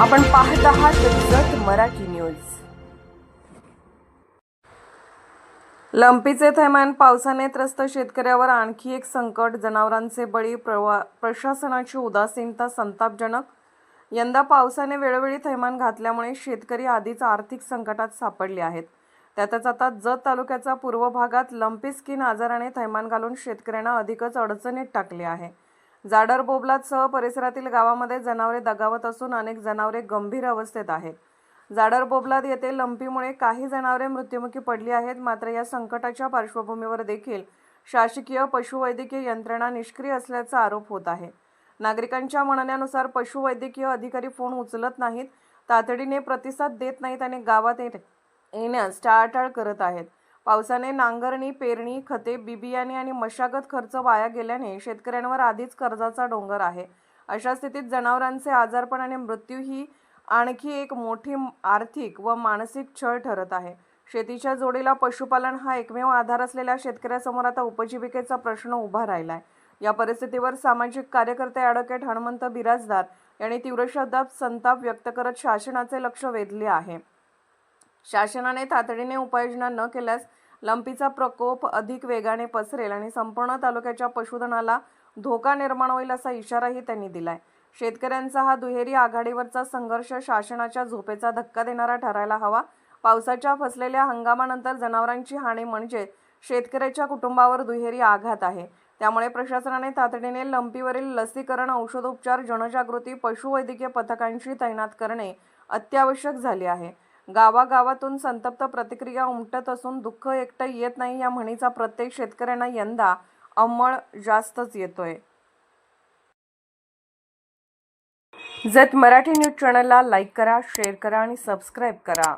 आपण पाहत आहात जत मराठी न्यूज. लंपीचे थैमान पावसाने त्रस्त शेतकऱ्यावर आणखी एक संकट जनावरांचे बळी प्रवा प्रशासनाची उदासीनता संतापजनक. यंदा पावसाने वेळोवेळी थैमान घातल्यामुळे शेतकरी आधीच आर्थिक संकटात सापडले आहेत. त्यातच आता जत तालुक्याचा पूर्व भागात लंपी स्किन आजाराने थैमान घालून शेतकऱ्यांना अधिकच अडचणीत टाकले आहे. जाडर बोबलातसह परिसरातील गावामध्ये जनावरे दगावत असून अनेक जनावरे गंभीर अवस्थेत आहेत. जाडर बोबलात येथे लंपीमुळे काही जनावरे मृत्युमुखी पडली आहेत मात्र या संकटाच्या पार्श्वभूमीवर देखील शासकीय पशुवैद्यकीय यंत्रणा निष्क्रिय असल्याचा आरोप होत आहे. नागरिकांच्या म्हणण्यानुसार पशुवैद्यकीय अधिकारी फोन उचलत नाहीत तातडीने प्रतिसाद देत नाहीत आणि गावात येण्यास टाळाटाळ करत आहेत. पावसाने नांगरणी पेरणी खते बिबियाने आणि मशागत खर्च वाया गेल्याने शेतकऱ्यांवर आधीच कर्जाचा डोंगर आहे. अशा स्थितीत जनावरांचे आजारपण आणि मृत्यू ही आणखी एक मोठी आर्थिक व मानसिक छळ ठरत आहे. शेतीच्या जोडीला पशुपालन हा एकमेव आधार असलेल्या शेतकऱ्यासमोर आता उपजीविकेचा प्रश्न उभा राहिला आहे या परिस्थितीवर सामाजिक कार्यकर्ते ॲडव्होकेट हनुमंत बिराजदार यांनी तीव्र शब्दात संताप व्यक्त करत शासनाचे लक्ष वेधले आहे. शासनाने तातडीने उपाययोजना न केल्यास लंपीचा प्रकोप अधिक वेगाने पसरेल आणि संपूर्ण तालुक्याच्या पशुधनाला धोका निर्माण होईल असा इशाराही त्यांनी दिलाय. शेतकऱ्यांचा हा दुहेरी आघाडीवरचा संघर्ष शासनाच्या झोपेचा धक्का देणारा ठरायला हवा. पावसाच्या फसलेल्या हंगामानंतर जनावरांची हानी म्हणजे शेतकऱ्याच्या कुटुंबावर दुहेरी आघात आहे. त्यामुळे प्रशासनाने तातडीने लंपीवरील लसीकरण औषधोपचार जनजागृती पशुवैद्यकीय पथकांची तैनात करणे अत्यावश्यक झाले आहे. गावागावातून संतप्त प्रतिक्रिया उमटत असून दुःख एकटं येत नाही या म्हणीचा प्रत्येक शेतकऱ्यांना यंदा अंमळ जास्तच येतोय. जत मराठी न्यूज चॅनलला लाईक करा शेअर करा आणि सबस्क्राईब करा.